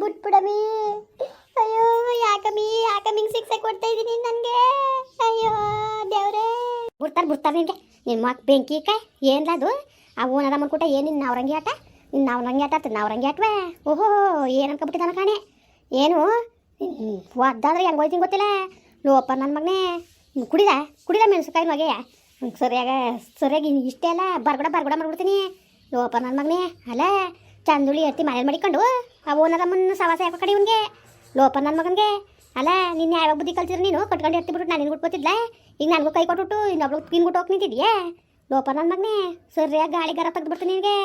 ಬಿಟ್ಬಿಡಮಿ ಅಯ್ಯೋ ಯಾಕಮ್ಮಿ ಯಾಕಮ್ಮಿ ಶಿಕ್ಷೆ ಕೊಡ್ತಾ ಇದೀನಿ ನನಗೆ? ಅಯ್ಯೋ, ದೇವ್ರೇ. ಬಿಡ್ತಾರೆ ಬಿಡ್ತಾರೆ ನಿನಗೆ. ನಿನ್ನ ಮಕ್ಕ ಬೆಂಕಿ ಕಾಯ್ ಏನ್ಲ ಅದು? ಆ ಓನರ ಏನು ನಿನ್ನ ರಂಗಿ ಆಟ? ನಿನ್ನ ರಂಗಿ ಆಟ ಆತ ನವರಂಗಿ ಆಟ್ವೆ? ಓಹೋ, ಏನು ಅನ್ಕೊಬಿಟ್ಟಿದ್ದಾನ ಕಾಣೆ? ಏನು? ಒದ್ದಾದ್ರೆ ಹೆಂಗೆ ಹೋಯ್ತೀನಿ ಗೊತ್ತಿಲ್ಲ. ಲೋಪ ನನ್ನ ಮಗನೇ. ಕುಡಿದ? ಕುಡಿದ ಮೆಣಸುಕಾಯಿ ಮಗೆಯ ಸರಿಯಾಗ, ಸರಿಯಾಗಿ ಇಷ್ಟೇ ಅಲ್ಲ. ಬರ್ಗಡ ಬರ್ಗಡ ಮಾಡ್ಬಿಡ್ತೀನಿ. ಲೋಪ ನನ್ನ ಮಗನೇ. ಅಲ್ಲ ಚಂದುಳಿ ಎತ್ತಿ ಮನೇಲಿ ಮಡಿಕೊಂಡು, ಆ ಮುನ್ನ ಸವಾಸ ಯಾಕೆ ಕಡೆ ಇವನಿಗೆ? ಲೋಪ ನನ್ನ ಮಗನಿಗೆ. ಅಲ್ಲ ನಿನ್ನ ಯಾವಾಗ ಬುದ್ಧಿ ಕಲ್ತಿದ್ರು ನೀನು? ಕಟ್ಕೊಂಡು ಎತ್ತಿಬಿಟ್ಟು ನಾನು ಗೊತ್ತಿದ್ಲ? ಈಗ ನನಗೂ ಕೈ ಕೊಟ್ಬಿಟ್ಟು ಇನ್ನೊಬ್ಳು ತಿನ್ಬಿಟ್ಟು ಹೋಗಿ ನಿಂತಿದ್ಯಾ? ಲೋಪ ನನ್ನ ಮಗನೇ, ಸರಿಯಾಗಿ ಗಾಳಿ ಗರ ತೆಗೆದ್ಬಿಡ್ತೀನಿ ನಿನಗೆ.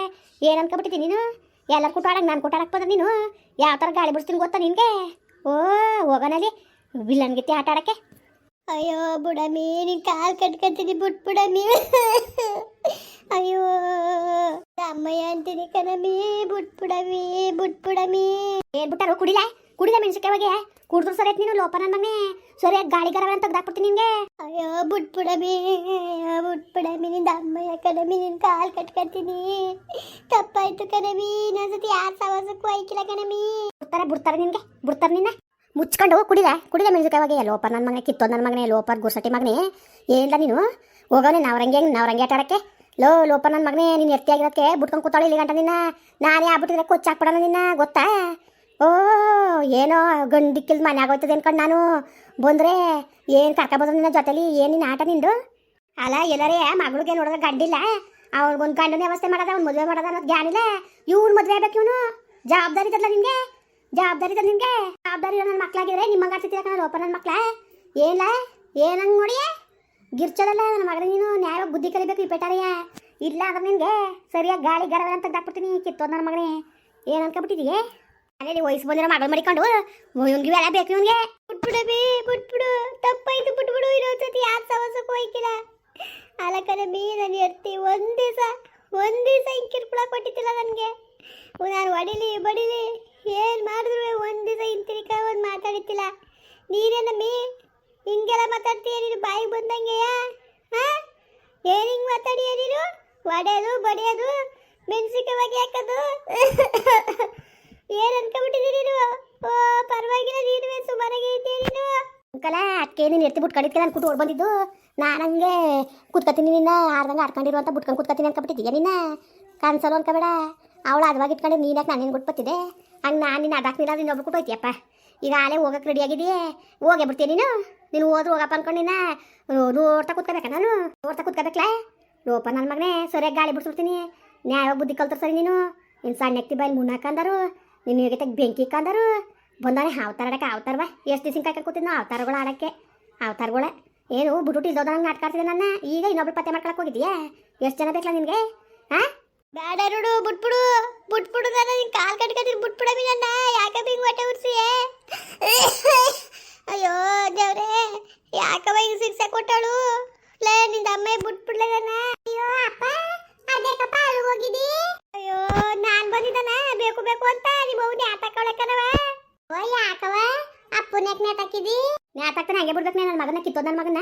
ಏನು ಅನ್ಕೊಬಿಟ್ಟಿದ್ದೀನಿ ನೀನು? ಎಲ್ಲರೂ ಕುಟಾಡಕ್ಕೆ ನಾನು ಕುಟಾಡಕ್ಕೆ ಬಂದ ನೀನು? ಯಾವ ಥರ ಗಾಳಿ ಬಿಡಿಸ್ತೀನಿ ಗೊತ್ತಾ ನಿನಗೆ? ಓ ಹೋಗೋಣಲ್ಲಿ ವಿಲನ್ಗಿತ್ತಿ ಆಟ ಆಡಕ್ಕೆ ಅಯ್ಯೋ ಬುಡಮಿ, ನೀನ್ ಕಾಲ್ ಕಟ್ಕೊಂತೀನಿ ಬಿಟ್ಬಿಡಮಿ ಅಯ್ಯೋ ಅಮ್ಮಯ್ಯ ಅಂತೀನಿ ಕಣಮಿ ಬಿಟ್ಬಿಡಮಿ ಬಿಟ್ಬಿಡಮಿ ಏನ್ ಬಿಟ್ಟಾರು, ಕುಡಿಲ? ಕುಡಿದ ಮೆಣಸಿಕಾಯಿ ಬಗ್ಗೆ ಕುಡಿದ್ರು ಸರಿ ನೀನು, ಲೋಪ ನನ್ನ ಸರಿಯಾಗಿ ಗಾಳಿ ಗರ ಅಂತ ತೆಗ್ದಾಕ್ಬಿಡ್ತೀನಿ ನಿನ್ಗೆ. ಅಯ್ಯೋ ಬಿಟ್ಬಿಡಮಿ ಬಿಟ್ಬಿಡಮಿ ನಿಂದ ಅಮ್ಮಯ್ಯ ಕಣಮಿ, ನಿನ್ ಕಾಲ್ ಕಟ್ಕೊತೀನಿ. ತಪ್ಪಾಯ್ತು ಕಣಮಿ ಇನ್ನೊಂದ್ಸತಿ ಯಾರು ಸವಾಸಕ್ಕೂ ಐಕಿಲ್ಲ ಕಣಮಿ. ಬಿಡ್ತಾರೆ ಬಿಡ್ತಾರೆ ನಿನ್ಗೆ, ಬಿಡ್ತಾರೆ ನಿನ್ನ. ಮುಚ್ಕೊಂಡು ಕುಡಿದ. ಕುಡಿದ ಮೆಣಸಿನಕಾಯಿ ಲೋಪರ್ ನನ್ನ ಮಗನೇ ಕಿತ್ತೋ ನನ್ನ ಮಗನೇ ಲೋಪರ್ ಗುರ್ಸಟಿ ಮಗನೇ? ಏನಿಲ್ಲ ನೀನು? ಹೋಗೋನೆ ನಾವ್ರಂಗೆ ನಾವ್ರಂಗೆ ಆಟ ಆಡಕ್ಕೆ? ಲೋ ಲೋಪ ನನ್ನ ಮಗನೇ, ನೀನು ಎರ್ತಿಯಾಗಿರೋಕ್ಕೆ ಬಿಟ್ಕೊಂಡು ಕೂತಾಳೆ ಇಲ್ಲಿ ಗಂಟ ನಿನ್ನ? ನಾನೇ ಆಗ್ಬಿಟ್ಟಿದ್ರೆ ಕೊಚ್ಚಾಕ್ಬಿಡೋಣ ನಿನ್ನ, ಗೊತ್ತಾ? ಓ, ಏನೋ ಗಂಡಿಕ್ಕಿಲ್ ಮನೆ ಆಗೋಯ್ತದೆ ಅನ್ಕೊಂಡು ನಾನು. ಬಂದರೆ ಏನು ಕರ್ಕೊಬೋದು ನಿನ್ನ ಜೊತೆಲಿ? ಏನು ನಿನ್ನ ಆಟ ನಿಂದು? ಅಲ್ಲ, ಎಲ್ಲರೇ ಮಗಳಿಗೆ ನೋಡಿದ್ರೆ ಗಂಡಿಲ್ಲ. ಅವ್ರಿಗೊಂದು ಗಂಡನ ವ್ಯವಸ್ಥೆ ಮಾಡೋದ, ಅವ್ನು ಮದುವೆ ಮಾಡೋದ ಅನ್ನೋದು ಜ್ಞಾನಿಲ್ಲ ಇವ್ನು ಮದುವೆ ಆಗ್ಬೇಕು ಇವನು? ಜವಾಬ್ದಾರಿ ಇದ್ದಲ್ಲ ನಿನಗೆ? ಜವಾಬ್ದಾರಿ ಇದೆ ನಿಮಗೆ? ಜವಾಬ್ದಾರಿ ನನ್ನ ಮಕ್ಕಳಾಗಿದ್ರೆ ನಿಮ್ಮ ಮಗ ಕಣ ಲೋಪ ನನ್ನ ಮಕ್ಕಳ ಏನ ಏನಂಗ್ ನೋಡಿ? ಗಿರ್ಚದಲ್ಲ ನನ್ನ ಮಗಳ ನೀನು ನ್ಯಾಯ ಬುದ್ಧಿ ಕಲಿಬೇಕು ಈ ಪೇಟಾರಿಯ ಇಲ್ಲ ಅಂದ್ರೆ ನಿನಗೆ ಸರಿಯಾಗಿ ಗಾಳಿ ಗರವ ಅಂತ ತೆಗ್ದಾಕ್ಬಿಡ್ತೀನಿ ಕಿತ್ತೋದ್ ನನ್ನ ಮಗನೇ. ಏನು ಅನ್ಕೊಬಿಟ್ಟಿದೀಯ ಮನೇಲಿ ವಯಸ್ಸು ಬಂದಿರೋ ಮಗಳು ಮಡಿಕೊಂಡು ಇವ್ನಿಗೆ ಬೇಡ ಬೇಕು ಇವ್ನಿಗೆ ಬಿಟ್ಬಿಡು ಬಿ ಬಿಟ್ಬಿಡು ತಪ್ಪಾಯ್ತು ಬಿಟ್ಬಿಡು ಇನ್ನೊಂದ್ಸತಿ ಯಾರು ಸವಸಕ್ಕೂ ಹೋಯ್ಕಿಲ್ಲ. ಅಲ್ಲ ಕರೆ ಬೀ ನಾನು ಎತ್ತಿ ಒಂದು ದಿವಸ ಒಂದು ದಿವಸ ಹಿಂಗೆ ಕಿರ್ಪುಳ ಕೊಟ್ಟಿದ್ದಿಲ್ಲ ನನಗೆ. ನಾನು ಹೊಡಿಲಿ, ಬಡಿಲಿ. ಏನು ಮಾಡಿದ್ರು? ಒಂದು ದಿವಸ ಹಿಂತಿರಿಕ ಒಂದು ಮಾತಾಡಿತ್ತಿಲ್ಲ ನೀನೇನಮ್ಮಿ ಹಿಂಗೆಲ್ಲ ಮಾತಾಡ್ತೀಯ ನೀನು? ಬಾಯಿಗೆ ಬಂದಂಗೆಯಾ ಹಾಂ? ಏನು ಹಿಂಗೆ ಮಾತಾಡಿಯ ನೀನು? ಒಡೆಯೋದು ಬಡಿಯೋದು, ಮೆಣಸಿನ್ಕಾಯಿ ಬಗ್ಗೆ ಹಾಕೋದು. ಏನು ಅನ್ಕೊಂಬಿಟ್ಟಿದ್ದೀನಿ ನೀನು? ಓ, ಪರವಾಗಿಲ್ಲ ನೀನು ಸುಮಾರಾಗಿ ಇದ್ದೀಯ ನೀನು? ಅಂಕಲ ಅದಕ್ಕೆ ನೀನು ಎತ್ತಿ ಬಿಟ್ಕೊಂಡಿದ್ಕೆ ನಾನು ಕೂತು ಬಂದಿದ್ದು. ನಾನು ಹಂಗೆ ಕೂತ್ಕೊತೀನಿ ನಿನ್ನ ಆರ್ದಂಗೆ ಆಡ್ಕೊಂಡಿರು ಅಂತ ಬಿಟ್ಕೊಂಡು ಕೂತ್ಕೊತೀನಿ ಅನ್ಕೊಬಿಟ್ಟಿದ್ದೀಯ ನಿನ್ನ ಕನ್ಸಲು ಅನ್ಕೋಬೇಡ. ಅವಳು ಅದವಾಗಿ ಇಟ್ಕೊಂಡು ನೀನು ನಾನು ನಾನು ಗುಟ್ಪತ್ತಿದೆ ಹಂಗೆ ನಾನು ನಿನ್ನ ಅದಾಕ್ನಿಲ್ಲ ನೀನು ಒಬ್ಬರು ಕೂಟೋಯ್ತಿಯಪ್ಪ ಈಗ ಆಲೇ ಹೋಗಕ್ಕೆ ರೆಡಿ ಆಗಿದೆಯೇ? ಹೋಗೇ ಬಿಡ್ತೀಯ ನೀನು? ನೀನು ಹೋದ್ರು ಹೋಗಪ್ಪ ಅನ್ಕೊಂಡು ನೀನು? ನೋಡ್ತಾ ಕೂತ್ಕೋಬೇಕಾ ನಾನು? ನೋಡ್ತಾ ಕೂತ್ಕೋಬೇಕಲ್ಲ ಲೋಪ ನನ್ನ ಮಗನೇ, ಸರಿಯಾಗಿ ಗಾಳಿ ಬಿಡ್ಸ್ಬಿಡ್ತೀನಿ. ನ್ಯಾಯ ಬುದ್ಧಿ ಕಲ್ತರು ಸರಿ ನೀನು. ನಿನ್ನ ಸಣ್ಣ ಎತ್ತಿ ಬಾಯಿ ಮುನ್ನಾಕಂದರು ನಿನ್ನ ಹೇಗೆ ಬೆಂಕಿ ಕಂದರು. ಬಂದಾನೆ ಅವತಾರ ಆಡಕ್ಕೆ ಅವತಾರ ಬಾ. ಎಷ್ಟು ದಿವಸ ಕಾಯ್ಕೊಂಡು ಕೂತಿದ್ನೋ ಅವತಾರಗಳು ಆಡಕ್ಕೆ. ಅವತಾರಗಳೇ ಏನು ಬುಡುಟಿ ಹಂಗೆ ಆಡ್ಕಾಡ್ತಿದ್ದೆ ನನ್ನ. ಈಗ ಇನ್ನೊಬ್ರು ಪತ್ತೆ ಮಾಡ್ಕೊಳಕ್ಕೆ ಹೋಗಿದ್ಯಾ? ಎಷ್ಟು ಜನ ಬೇಕಲ್ಲ ನಿನಗೆ? ಹಾಂ ಬೇಡ ನೋಡು, ಬಿಟ್ಬಿಡು. ಬಿಟ್ಬಿಡು ನಾನು ನಿನ್ ಕಾಲ್ ಕಟ್ಕೊತೀನಿ ಬಿಟ್ಬಿಡಮಿ ನನ್ನ ಯಾಕೆ ಹಿಂಗ್ ಹೊಟ್ಟೆ ಉರ್ಸಿಯೇ? ಅಯ್ಯೋ, ದೇವ್ರೇ ಯಾಕವ ಹಿಂಗ್ ಸಿರ್ಸೆ ಕೊಟ್ಟಳು ಲೇ, ನಿಂದ ಅಮ್ಮ ಬಿಟ್ಬಿಡ್ಲೆ ನನ್ನ ಅಯ್ಯೋ, ಅಪ್ಪ, ಅದೇಕಪ್ಪ ಅಲ್ಲಿ ಹೋಗಿದಿ ಅಯ್ಯೋ, ನಾನ್ ಬಂದಿದ್ದಾನ. ಬೇಕು ಬೇಕು ಅಂತ. ನಿಮ್ಮ ಅವ್ನ ನ್ಯಾತಕೊಳಕನವ ಓ ಯಾಕವ ಅಪ್ಪನ ಯಾಕೆ ನ್ಯಾತಾಕಿದಿ ನ್ಯಾತಾಕ್ತಾನೆ ಹಂಗೆ ಬಿಡ್ಬೇಕು ನನ್ನ ಮಗನ ಕಿತ್ತೋದ್ ನನ್ನ ಮಗನ.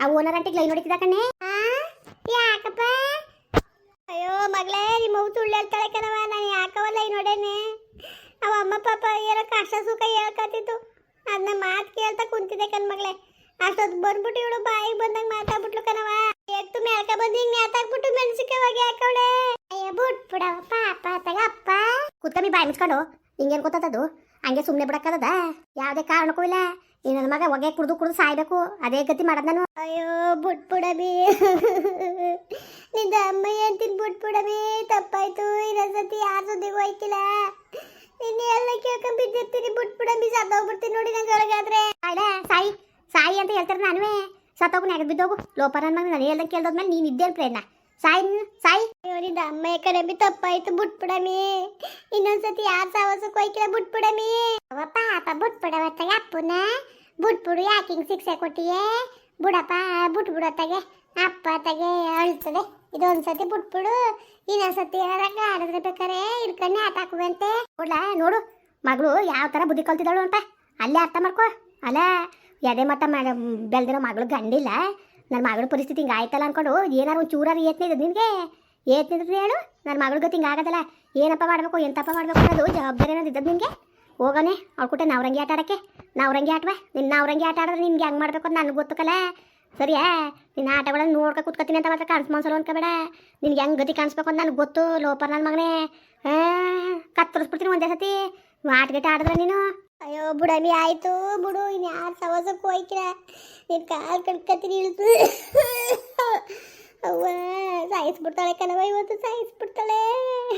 ಆ ಓನರ್ ಅಂಟಿಗೆ ಲೈನ್ ಹೊಡಿತಿದ್ದ ಕಣ್ಣೆ ಯಾಕಪ್ಪ? ಅಯ್ಯೋ ಮಗಳೇ ನಿಮ್ಮ ಮಗು ತುಳ್ಳಿ ಹೇಳ್ತಾಳೆ ಕಣವ ನಾನು ಯಾಕವಲ್ಲ ಈ ನೋಡೇನೆ. ಅವ ಅಮ್ಮ ಪಾಪ ಏನೋ ಕಷ್ಟ ಸುಖ ಹೇಳ್ಕತ್ತಿತ್ತು ಅದನ್ನ ಮಾತು ಕೇಳ್ತಾ ಕುಂತಿದ್ದೆ ಕಣ್ ಮಗಳೇ ಅಷ್ಟೊತ್ತು ಬಂದ್ಬಿಟ್ಟು ಇವಳು ಬಾಯಿಗೆ ಬಂದಂಗೆ ಮಾತಾಡ್ಬಿಟ್ಲು ಕಣವ ಎತ್ತು ಮೇಲ್ಕ ಬಂದು ಹಿಂಗೆ ಮಾತಾಕ್ಬಿಟ್ಟು ಮೆಣಸಿಕವಾಗಿ ಹಾಕವಳೆ. ಅಯ್ಯೋ ಬಿಟ್ಬಿಡವ ಪಾಪ ತಗ ಅಪ್ಪ ಕುತ್ತಮಿ ಬಾಯಿ ಮುಚ್ಕೊಂಡು. ಹಿಂಗೇನು ಗೊತ್ತದದು ಹಂಗೆ ಸುಮ್ಮನೆ ಬಿಡಕ್ಕದ ಯಾವುದೇ ಕಾರಣಕ್ಕೂ ಇಲ್ಲ. ಈ ನನ್ನ ಮಗ ಒಗೆ ಕುಡ್ದು ಕುಡ್ದು ಸಾಯ್ಬೇಕು. ಅದೇ ಗತಿ ಮಾಡೋದು ನಾನು. ಅಯ್ಯೋ ಬಿಟ್ಬಿಡಬಿ ನಿಂದ ಅಮ್ಮಯ್ಯ ಅಂತೀನಿ ಬಿಟ್ಬಿಡಬಿ ತಪ್ಪಾಯ್ತು ಇನ್ನೊಂದ್ಸತಿ ಯಾರ ಸುದ್ದಿಗೂ ಹೋಯ್ತಿಲ್ಲ ನಿನ್ನೆ ಎಲ್ಲ ಕೇಳ್ಕೊಂಡ್ ಬಿದ್ದಿರ್ತೀನಿ ಬಿಟ್ಬಿಡಬಿ ಸತ್ತೋಗ್ಬಿಡ್ತೀನಿ ನೋಡಿ ನಂಗೆ ಒಳಗಾದ್ರೆ. ಆಯ್ಡ ಸಾಯಿ ಸಾಯಿ ಅಂತ ಹೇಳ್ತಾರೆ ನಾನುವೇ. ಸತ್ತೋಗು, ನೆಗದ್ ಬಿದ್ದೋಗು. ಲೋಪರ ನನ್ನ ಮಗ ನಾನು ಹೇಳ್ದಂಗೆ ಕೇಳ್ದೋದ್ಮೇಲೆ ನೀನು ಇದ್ದೇನು ಪ್ರೇರಣ. ಸಾಯಿ ಸಾಯಿ. ಅಯ್ಯೋ, ನಿಂದ ಅಮ್ಮಯ್ಯ ಕಡೆ ಬಿ ತಪ್ಪಾಯ್ತು ಬಿಟ್ಬಿಡಮಿ ಇನ್ನೊಂದ್ಸತಿ ಯಾರು ಸಾವಸಕ್ಕೂ ಹೋಯ್ಕಿಲ್ಲ ಬಿಟ್ಬಿಡಮಿ ಅವ ಪಾಪ ಬಿಟ್ಬಿಡವತ್ತಾಗ ತಗ ಅಪ್ಪನ. ಬಿಟ್ಬಿಡು ಯಾಕೆ ಹಿಂಗೆ ಶಿಕ್ಷೆ ಕೊಟ್ಟಿಯೇ? ಬಿಡಪ್ಪ ಬಿಟ್ಬಿಡು ತಗೆ ಅಪ್ಪ ತಗೆ ಅಳ್ತದೆ. ಇದೊಂದ್ಸತಿ ಬಿಟ್ಬಿಡು. ಇನ್ನೊಂದ್ಸತಿ ಏನಾರ ಆಡಿದ್ರೆ ಬೇಕಾರೆ ಇಡ್ಕೊಂಡು ಹಾಕುವಂತೆ. ನೋಡ್ಲಾ ನೋಡು. ಮಗಳು ಯಾವ ಥರ ಬುದ್ಧಿ ಕಲ್ತಿದ್ದಾಳು ಅಂತ. ಅಲ್ಲೇ ಅರ್ಥ ಮಾಡ್ಕೊ. ಅಲ್ಲ, ಎದೆ ಮಟ್ಟ ಮ ಬೆಳೆದಿರೋ ಮಗಳು ಗಂಡಿಲ್ಲ. ನನ್ನ ಮಗಳ ಪರಿಸ್ಥಿತಿ ಹಿಂಗೆ ಆಯ್ತಲ್ಲ ಅನ್ಕೊಂಡು ಏನಾರು ಒಂದು ಚೂರಾರು ಏತ್ನಿದ್ದು ನಿನಗೆ? ಏತ್ನಿದ್ರು ಹೇಳು. ನನ್ನ ಮಗಳ ಗೊತ್ತು ಹಿಂಗೆ ಆಗೋದಲ್ಲ. ಏನಪ್ಪ ಮಾಡಬೇಕು, ಎಂತಪ್ಪ ಮಾಡಬೇಕು ಅನ್ನೋದು ಜವಾಬ್ದಾರಿ ಅನ್ನೋದು ಇದ್ದದ್ದು ನಿನಗೆ? ಹೋಗೋನೆ, ಅವ್ಳ ಕೂಟ ನಾವ್ರಂಗಿ ಆಟ ಆಡೋಕ್ಕೆ. ನಾವ್ರಂಗಿ ಆಟವಾ. ನಿನ್ನ ನಾವ್ರಂಗಿ ಆಟ ಆಡಿದ್ರೆ ನಿನ್ಗೆ ಹೆಂಗೆ ಮಾಡ್ಬೇಕು ಅಂತ ನನಗೆ ಗೊತ್ತಕಲ್ಲ. ಸರಿಯಾ? ನಿನ್ನ ಆಟಗಳನ್ನ ನೋಡ್ಕೊ ಕುತ್ಕೊತೀನಿ ಅಂತ ಮಾತ್ರ ಕಾಣಿಸ್ ಮನ್ಸಲ್ಲ ಅನ್ಕೋಬೇಡ ನಿನ್ಗೆ ಹೆಂಗೆ ಗತಿ ಕಾಣಿಸ್ಬೇಕು ಅಂತ ನನಗೆ ಗೊತ್ತು, ಲೋಪರ್ ನನ್ನ ಮಗನೇ. ಕತ್ತರಿಸ್ಬಿಡ್ತೀನಿ ಒಂದೇ ಸತಿ. ಆಟಗಟ್ಟ ಆಡಿದ್ರೆ ನೀನು? ಅಯ್ಯೋ, ಬುಡಮಿ, ಆಯ್ತು ಬಿಡು ಇನ್ನು ಯಾರು ಸವಾಸಕ್ಕೂ ಹೋಯ್ಕಿರ? ನೀನು ಕಾಲು ಕಟ್ಕತ್ತೀನಿ ಇಳಿದು. ಅವ್ವ, ಸಾಯಿಸ್ಬಿಡ್ತಾಳೆ ಕಣವ ಇವತ್ತು ಸಾಯಿಸ್ಬಿಡ್ತಾಳೆ.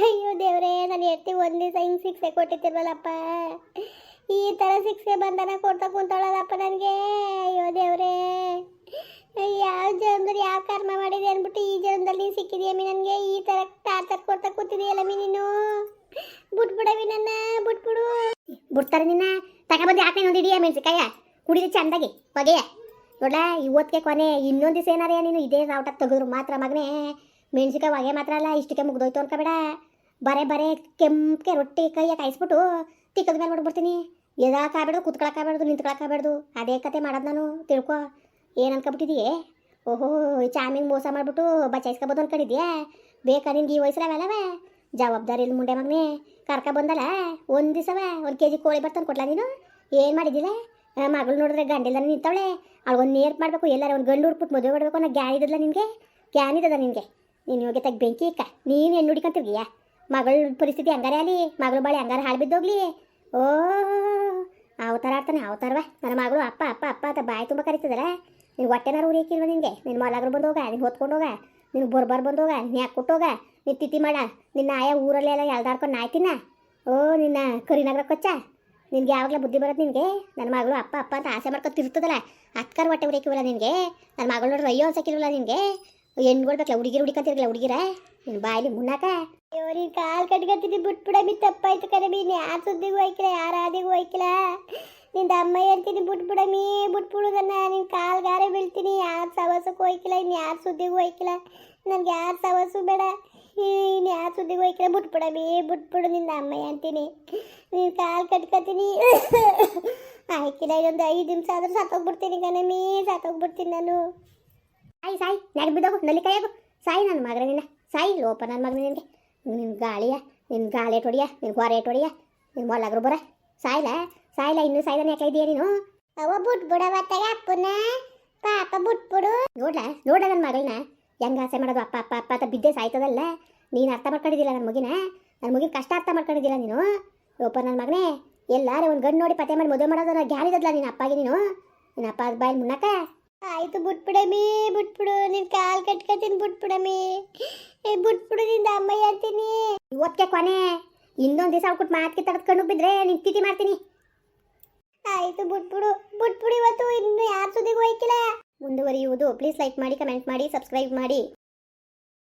ಅಯ್ಯೋ ದೇವ್ರೇ, ನಾನು ಎತ್ತಿ ಒಂದು ದಿವಸ ಹಿಂಗೆ ಶಿಕ್ಷೆ ಕೊಟ್ಟಿರ್ತಿಲ್ವಲ್ಲಪ್ಪ ಈ ಥರ ಶಿಕ್ಷೆ ಬಂಧನ ಕೊಡ್ತಾ ಕುಂತಾಳಲ್ಲಪ್ಪ ನನಗೆ. ಅಯ್ಯೋ ದೇವ್ರೇ. ಯಾವ ಜನ್ಮದಲ್ಲಿ ಯಾವ ಕರ್ಮ ಮಾಡಿದೆ ಅಂದ್ಬಿಟ್ಟು ಈ ಜನ್ಮದಲ್ಲಿ ಸಿಕ್ಕಿದೆಯಮ್ಮಿ ನನಗೆ? ಈ ಥರ ಟಾರ್ಚರ್ ಕೊಡ್ತಾ ಕೂತಿದೆಯಲ್ಲಮ್ಮಿ ನೀನು? ಬಿಟ್ಬಿಡವಿ ನನ್ನ, ಬಿಟ್ಬಿಡು. ಬಿಡ್ತಾರೆ ನಿನ್ನ. ಯಾಕೆ ಒಂದು ಹಿಡಿಯ ಮೆಣಸಿಕಾಯ ಕುಡಿದು ಚಂದಾಗಿ, ಹೊಗೆಯ. ನೋಡ ಇವತ್ತಿಗೆ ಕೊನೆ. ಇನ್ನೊಂದು ದಿವಸ ಏನಾರ ನೀನು? ಇದೇ ರಾವಟ ತೆಗೆದ್ರು ಮಾತ್ರ ಮಗನೇ. ಮೆಣಸಿಕಾಯಿ ಹೊಗೆ ಮಾತ್ರ ಅಲ್ಲ, ಇಷ್ಟಕ್ಕೆ ಮುಗ್ದೋಯ್ತು ಅನ್ಕೋಬೇಡ ಬರೇ ಬರೇ ಕೆಂಪಕ್ಕೆ ರೊಟ್ಟಿ ಕೈಯ ಕಾಯಿಸ್ಬಿಟ್ಟು ತಿಕ್ಕದ ಮೇಲೆ ಮಾಡ್ಬಿಡ್ತೀನಿ ಎದಾಕಾಗಬೇಡ್ದು ಕುತ್ಕೊಳಕ್ಕಾಗಬಾರ್ದು ನಿಂತ್ಕೊಳಕ್ಕಾಗಬಾರ್ದು ಅದೇ ಕತೆ ಮಾಡೋದು ನಾನು, ತಿಳ್ಕೊ. ಏನು ಅನ್ಕೊಬಿಟ್ಟಿದೀಯೇ? ಓಹೋ ಚಾಮಿಂಗ್ ಮೋಸ ಮಾಡಿಬಿಟ್ಟು ಬಚಾಯಿಸ್ಕೊಬೋದು ಅನ್ಕೊಂಡಿದ್ಯಾ? ಬೇಕಾ ನಿನ್ಗೆ ಈ ವಯಸ್ಸಲ್ಲವೇ ಜವಾಬ್ದಾರಿ ಇಲ್ಲ ಮುಂಡೆ ಮಗನೇ. ಕರ್ಕ ಬಂದಲ್ಲ ಒಂದು ದಿವಸವ, ಒಂದು ಕೆ ಜಿ ಕೋಳಿ ಬರ್ತಾನೆ ಕೊಡ್ಲಾ ನೀನು? ಏನು ಮಾಡಿದ್ದಿಲ್ಲ ಮಗಳು ನೋಡಿದ್ರೆ ಗಂಡಿಲ್ಲ ನಿಂತವಳೆ. ಅವಳು ಒಂದು ನೇರ್ಪ್ ಮಾಡಬೇಕು, ಎಲ್ಲಾರ ಒಂದು ಗಂಡು ಹುಡ್ಬಿಟ್ಟು ಮದುವೆ ಮಾಡಬೇಕು ಅನ್ನೋ ಗ್ಯಾನ್ ಇದ್ದಲ್ಲ ನಿನಗೆ? ಗ್ಯಾನ್ ಇದ್ದದ ನಿನಗೆ? ನೀನು ಹೋಗಿ ತೆಗ್ ಬೆಂಕಿ ಇಕ್ಕ. ನೀನು ಹೆಣ್ಣು ಹುಡಿಕಂತಿರ್ಗಿಯ? ಮಗಳ ಪರಿಸ್ಥಿತಿ ಹಂಗಾರೆ ಅಲ್ಲಿ, ಮಗಳು ಬಾಳೆ ಹಂಗಾರೆ ಹಾಳು ಬಿದ್ದೋಗ್ಲಿ. ಓ, ಅವತಾರ ಆಡ್ತಾನೆ, ಅವತಾರವ. ನನ್ನ ಮಗಳು ಅಪ್ಪ ಅಪ್ಪ ಅಪ್ಪ ಅಂತ ಬಾಯಿ ತುಂಬ ಕರಿತದಲ್ಲ. ನೀನು ಹೊಟ್ಟೆನಾರು ಉರಿಯಕ್ಕಿಲ್ವ ನಿನಗೆ? ನಿನ್ನ ಮಲಗರು ಬಂದೋಗ ನೀನು ಹೊತ್ಕೊಂಡು ಹೋಗ. ನೀನು ಬರ್ಬಾರ್ ಬಂದೋಗ ನೀ ಯಾಕೆ ಕೊಟ್ಟೋಗ ನೀನು ತಿತಿ ಮಾಡ. ನಿನ್ನ ಆಯ ಊರಲ್ಲೆಲ್ಲ ಎಳ್ದಾಡ್ಕೊಂಡು ನಾಯ್ ತಿನ್ನ. ಓ, ನಿನ್ನ ಕರಿನಗರ ಕೊಚ್ಚ. ನಿನ್ಗೆ ಯಾವಾಗಲೂ ಬುದ್ಧಿ ಬರುತ್ತೆ ನಿನಗೆ? ನನ್ನ ಮಗಳು ಅಪ್ಪ ಅಪ್ಪ ಅಂತ ಆಸೆ ಮಾಡ್ಕೊಂಡು ತಿರ್ತದಲ್ಲ ಅತ್ಕರ್ ಹೊಟ್ಟೆ ಉರಿಕಿವಲ್ಲ ನಿನಗೆ? ನನ್ನ ಮಗಳು ನೋಡ್ರಿ ಅಯ್ಯೋ ಅನ್ಸಕ್ಕಿಲ್ವಲ್ಲ ನಿನಗೆ? ಹೆಣ್ಗಳು ಹುಡುಗಿರು ಹುಡುಕಂತಿರ್ಲಿಲ್ಲ ಹುಡುಗಿರ? ನಿನ್ನ ಬಾಯಲ್ಲಿ ಮುನ್ನಾಕ ಅಯ್ಯೋ, ನೀನು ಕಾಲು ಕಟ್ಕೊತೀನಿ ಬಿಟ್ಬಿಡ ತಪ್ಪಾಯ್ತು ಕರೆ ಬಿ ಯಾರ ಸುದ್ದಿಗೂ ಹೋಯ್ಕಿಲ್ಲ, ಯಾರ ಆದಿಗೂ ಹೋಯ್ಕಿಲ್ಲ. ನಿಂದ ಅಮ್ಮ ಹೇಳ್ತೀನಿ ಬಿಟ್ಬಿಡಮಿ ಬಿಟ್ಬಿಡುದನ್ನ ನಿನ್ ನಿನ್ನ ಕಾಲ್ಗಾರೆ ಬೀಳ್ತೀನಿ, ಯಾರು ಸವಾಸಕ್ಕೂ ಹೋಯ್ಕಿಲ್ಲ ಇನ್ನು ಯಾರು ಸುದ್ದಿಗೂ ಹೋಯ್ಕಿಲ್ಲ. ನನಗೆ ಯಾರು ಸವಾಸು ಬೇಡ ನೀನು ಯಾರು ಸುದ್ದಿಗೂ ಹೋಯ್ಕಿಲ್ಲ ಬಿಟ್ಬಿಡಮಿ ಬಿಟ್ಬಿಡು ನಿಂದ ಅಮ್ಮ ಅಂತೀನಿ. ನೀನು ಕಾಲು ಕಟ್ಕೊತೀನಿ. ಆಯ್ಕಿಲ್ಲ ಇದೊಂದು ಐದು ನಿಮಿಷ ಆದ್ರೂ ಸತ್ತೋಗ್ಬಿಡ್ತೀನಿ ಕಣಮಿ ಸತ್ತೋಗ್ಬಿಡ್ತೀನಿ ನಾನು. ಸಾಯಿ ಸಾಯಿ ನೆಗ್ ಬಿದ್ದೋಗು ನಲ್ಲಿ ಕೈಯಾಗು ಸಾಯಿ, ನನ್ನ ಮಗನ ನಿನ್ನ. ಸಾಯಿ, ಲೋಪ, ನನ್ನ ಮಗನ ನಿನಗೆ. ನಿನ್ನ ಗಾಳಿಯ ನಿನ್ನ ಗಾಳಿ ಹೊಡಿಯ ನಿನ್ನ ಹೊರೆ ಹೊಡಿಯ ನಿನ್ನ ಮೊಲಗರು ಬರ. ಸಾಯ್ಲ? ಸಾಯ್ಲ, ಇನ್ನೂ ಸಾಯ್ದಾನೆ ಯಾಕೆ ಇದೆಯಾ ನೀನು? ಅವ ಬಿಟ್ಬಿಡವ ತಗ ಅಪ್ಪನ ಪಾಪ ಬಿಟ್ಬಿಡು. ನೋಡ್ಲ ನೋಡ ನನ್ನ ಮಗಳನ್ನ ಹೆಂಗ ಆಸೆ ಮಾಡೋದು ಅಪ್ಪ ಅಪ್ಪ ಅಪ್ಪ ಅಂತ ಬಿದ್ದೆ ಸಾಯ್ತದಲ್ಲ. ನೀನು ಅರ್ಥ ಮಾಡ್ಕೊಂಡಿದ್ದಿಲ್ಲ ನನ್ನ ಮಗಿನ? ನನ್ನ ಮಗಿನ ಕಷ್ಟ ಅರ್ಥ ಮಾಡ್ಕೊಂಡಿದ್ದಿಲ್ಲ ನೀನು? ಒಬ್ಬ ನನ್ನ ಮಗನೇ, ಎಲ್ಲಾರು ಒಂದು ಗಂಡು ನೋಡಿ ಪತ್ತೆ ಮಾಡಿ ಮದುವೆ ಮಾಡೋದನ್ನ ಗ್ಯಾರಿದಲ್ಲ ನಿನ್ನ ಅಪ್ಪಗೆ ನೀನು? ನಿನ್ನ ಅಪ್ಪ ಬಾಯಲ್ಲಿ ಮುನ್ನಕ ಆಯ್ತು ಬಿಟ್ಬಿಡಮಿ, ಬಿಟ್ಬಿಡು. ನಿನ್ನ ಕಾಲು ಕಟ್ಕೊತೀನಿ ಬಿಟ್ಬಿಡಮಿ. ಏ ಬುಟ್ನಿಂದ ಅಮ್ಮ ಹೇಳ್ತೀನಿ. ಇವತ್ತಿಗೆ ಕೊನೆ. ಇನ್ನೊಂದು ದಿವಸ ಅವ್ಕೊಟ್ಟು ಮಾತಿಗೆ ತಡೆದ್ಕೊಂಡು ಬಿದ್ರೆ ನಿನ್ ತಿಥಿ ಮಾಡ್ತೀನಿ. ಆಯ್ತು ಬಿಟ್ಬಿಡು ಬಿಟ್ಬಿಡು ಇವತ್ತು ಇನ್ನು ಯಾರ ಸುದ್ದಿಗೂ ಹೋಯ್ಕಿಲ್ಲ. ಮುಂದುವರಿಯುವುದು. ಪ್ಲೀಸ್ ಲೈಕ್ ಮಾಡಿ ಕಮೆಂಟ್ ಮಾಡಿ ಸಬ್ಸ್ಕ್ರೈಬ್ ಮಾಡಿ.